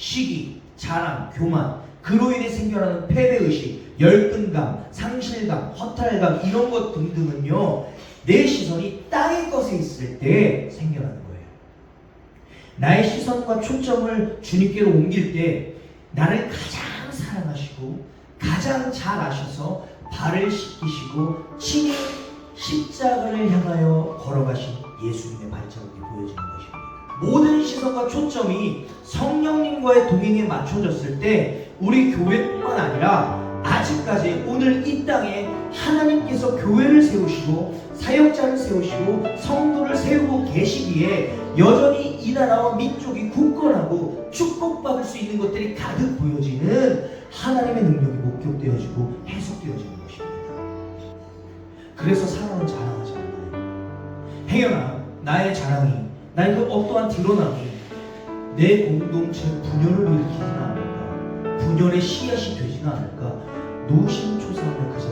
시기, 자랑, 교만, 그로 인해 생겨나는 패배의식, 열등감, 상실감, 허탈감 이런 것 등등은요 내 시선이 땅의 것에 있을 때 생겨나는 거예요. 나의 시선과 초점을 주님께로 옮길 때 나를 가장 사랑하시고 가장 잘 아셔서 발을 씻기시고 친히 십자가를 향하여 걸어가신 예수님의 발자국이 보여지는 것입니다. 모든 시선과 초점이 성령님 과의 동행에 맞춰졌을 때 우리 교회뿐만 아니라 아직까지 오늘 이 땅에 하나님께서 교회를 세우시고 사역자를 세우시고 성도를 세우고 계시기에 여전히 이 나라와 민족이 굳건하고 축복받을 수 있는 것들이 가득 보여지는 하나님의 능력이 목격되어지고 해석되어지는 것입니다. 그래서 사람은 자랑하지 않아요. 행여나 나의 자랑이 나의 그 어떠한 드러남이 내 공동체에 분열을 일으키진 않을까 분열의 씨앗이 되진 않을까 노심초사하는 그자?